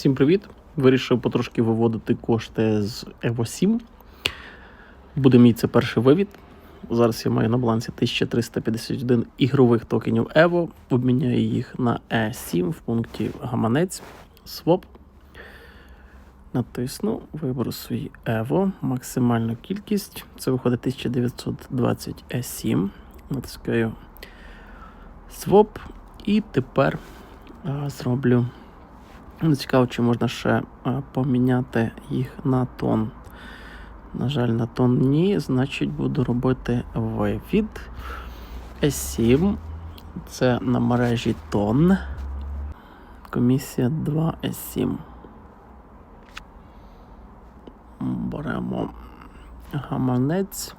Всім привіт! Вирішив потрошки виводити кошти з Evo 7. Буде мій це перший вивід. Зараз я маю на балансі 1351 ігрових токенів Evo. Обміняю їх на E7 в пункті гаманець Swap. Натисну, виберу свій Evo, максимальну кількість. Це виходить 1920 E7. Натискаю Swap. І тепер зроблю. Цікаво, чи можна ще поміняти їх на тон. На жаль, на тон ні. Значить, буду робити вивід. S7. Це на мережі тон. Комісія 2 S7. Беремо гаманець.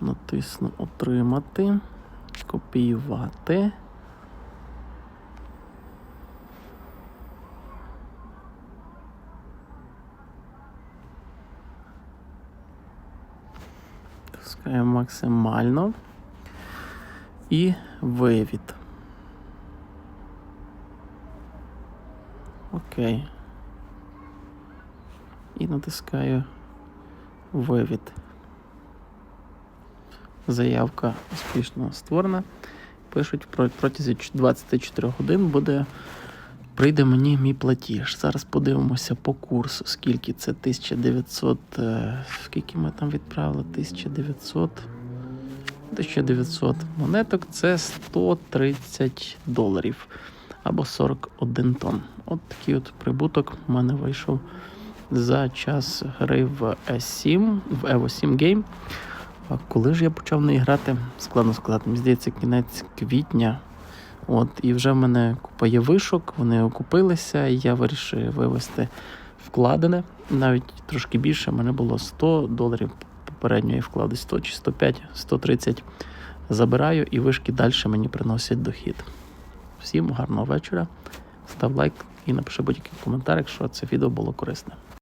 Натисну Отримати. Копіювати. Тискаємо максимально. І вивід. Окей. І натискаю вивід. Заявка успішно створена. Пишуть про протязі 24 годин буде. Прийде мені мій платіж. Зараз подивимося по курсу, скільки це 1900. е, Скільки ми там відправили? 1900. 1900 монеток це 130 доларів або 41 тонн. От такий от прибуток в мене вийшов за час гри в S7, в Evo 7 Game. А коли ж я почав в неї грати, складно сказати, мені здається, кінець квітня. От, і вже в мене купа є вишок, вони окупилися, і я вирішив вивести вкладене. Навіть трошки більше, в мене було 100 доларів попередньої вклади, 100 чи 105, 130 забираю, і вишки далі мені приносять дохід. Всім гарного вечора. Став лайк і напиши будь-який коментар, якщо це відео було корисне.